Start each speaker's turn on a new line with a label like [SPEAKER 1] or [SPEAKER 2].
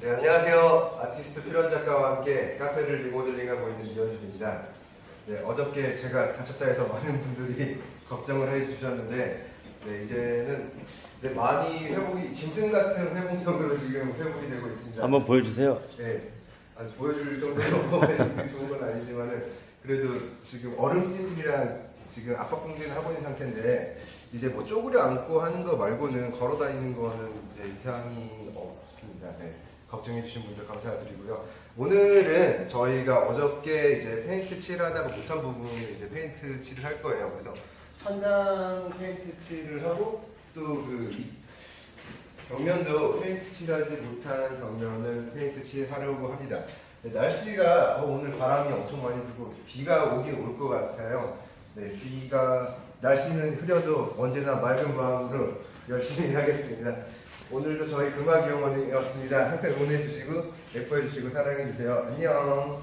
[SPEAKER 1] 네, 안녕하세요. 아티스트 필원 작가와 함께 카페를 리모델링하고 있는 이현준입니다. 네, 어저께 제가 다쳤다 해서 많은 분들이 걱정을 해주셨는데, 네, 이제는 네, 많이 회복이, 짐승 같은 회복력으로 지금 회복이 되고 있습니다.
[SPEAKER 2] 한번 보여주세요.
[SPEAKER 1] 네, 아니, 보여줄 정도로 좋은 건 아니지만은, 그래도 지금 얼음찜이랑 지금 압박봉기는 하고 있는 상태인데, 이제 뭐 쪼그려 앉고 하는 거 말고는 걸어 다니는 거는 이제 이상이 없습니다. 네. 걱정해주신 분들 감사드리고요. 오늘은 저희가 어저께 이제 페인트 칠하다가 못한 부분을 이제 페인트 칠을 할 거예요. 그래서 천장 페인트 칠을 하고 또그 벽면도 페인트 칠하지 못한 벽면을 페인트 칠하려고 합니다. 네, 날씨가 어, 오늘 바람이 엄청 많이 불고 비가 오긴 올 것 같아요. 네, 비가 날씨는 흐려도 언제나 맑은 마음으로 열심히 하겠습니다. 오늘도 저희 음악 영원이었습니다. 항상 응원해주시고 예뻐해주시고 사랑해주세요. 안녕.